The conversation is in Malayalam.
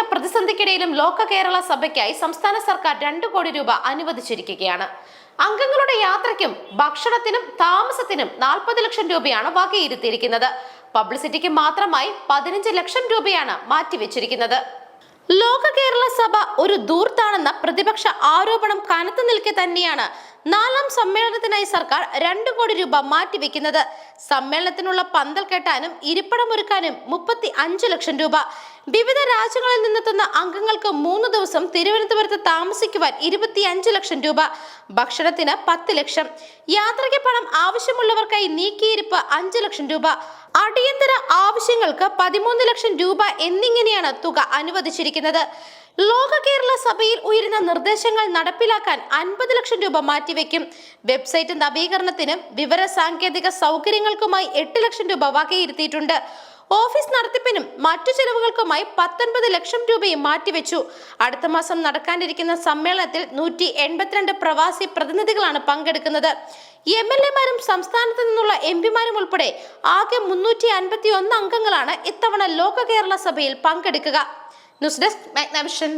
സാമ്പത്തിക പ്രതിസന്ധിക്കിടയിലും ലോക കേരള സഭയ്ക്കായി സംസ്ഥാന സർക്കാർ രണ്ടു കോടി രൂപ അനുവദിച്ചിരിക്കുകയാണ്. അംഗങ്ങളുടെ യാത്രയ്ക്കും ഭക്ഷണത്തിനും താമസത്തിനും നാൽപ്പത് ലക്ഷം രൂപയാണ് വകയിരുത്തിയിരിക്കുന്നത്. പബ്ലിസിറ്റിക്ക് മാത്രമായി പതിനഞ്ച് ലക്ഷം രൂപയാണ് മാറ്റിവെച്ചിരിക്കുന്നത്. ലോക കേരള സഭ ഒരു ദൂർത്താണെന്ന പ്രതിപക്ഷ ആരോപണം കനത്തു നിൽക്കെ തന്നെയാണ് നാലാം സമ്മേളനത്തിനായി സർക്കാർ രണ്ടു കോടി രൂപ മാറ്റിവെക്കുന്നത്. സമ്മേളനത്തിനുള്ള പന്തൽ കെട്ടാനും ഇരിപ്പിടമൊരുക്കാനും മുപ്പത്തി അഞ്ച് ലക്ഷം രൂപ. വിവിധ രാജ്യങ്ങളിൽ നിന്നെത്തുന്ന അംഗങ്ങൾക്ക് മൂന്ന് ദിവസം തിരുവനന്തപുരത്ത് താമസിക്കുവാൻ ഇരുപത്തിയഞ്ച് ലക്ഷം രൂപ ഭക്ഷണത്തിന് പത്ത് ലക്ഷം. യാത്രയ്ക്ക് പണം ആവശ്യമുള്ളവർക്കായി നീക്കിയിരിപ്പ് അഞ്ച് ലക്ഷം രൂപ. അടിയന്തര ആവശ്യങ്ങൾക്ക് പതിമൂന്ന് ലക്ഷം രൂപ എന്നിങ്ങനെയാണ് തുക അനുവദിച്ചിരിക്കുന്നത്. ലോക കേരള സഭയിൽ ഉയരുന്ന നിർദ്ദേശങ്ങൾ നടപ്പിലാക്കാൻ അൻപത് ലക്ഷം രൂപ മാറ്റിവെക്കും. വെബ്സൈറ്റ് നവീകരണത്തിനും വിവര സാങ്കേതിക സൗകര്യങ്ങൾക്കുമായി എട്ട് ലക്ഷം രൂപ വകയിരുത്തിയിട്ടുണ്ട്. ഓഫീസ് നടത്തിപ്പിനും മറ്റു ചെലവുകൾക്കുമായി പത്തൊൻപത് ലക്ഷം രൂപയും മാറ്റിവെച്ചു. അടുത്ത മാസം നടക്കാനിരിക്കുന്ന സമ്മേളനത്തിൽ നൂറ്റി എൺപത്തിരണ്ട് പ്രവാസി പ്രതിനിധികളാണ് പങ്കെടുക്കുന്നത്. എം എൽ എമാരും സംസ്ഥാനത്ത് നിന്നുള്ള എം പിമാരും ഉൾപ്പെടെ ആകെ മുന്നൂറ്റി അൻപത്തി ഒന്ന് അംഗങ്ങളാണ് ഇത്തവണ ലോക കേരള സഭയിൽ പങ്കെടുക്കുക. News desk Magnavision.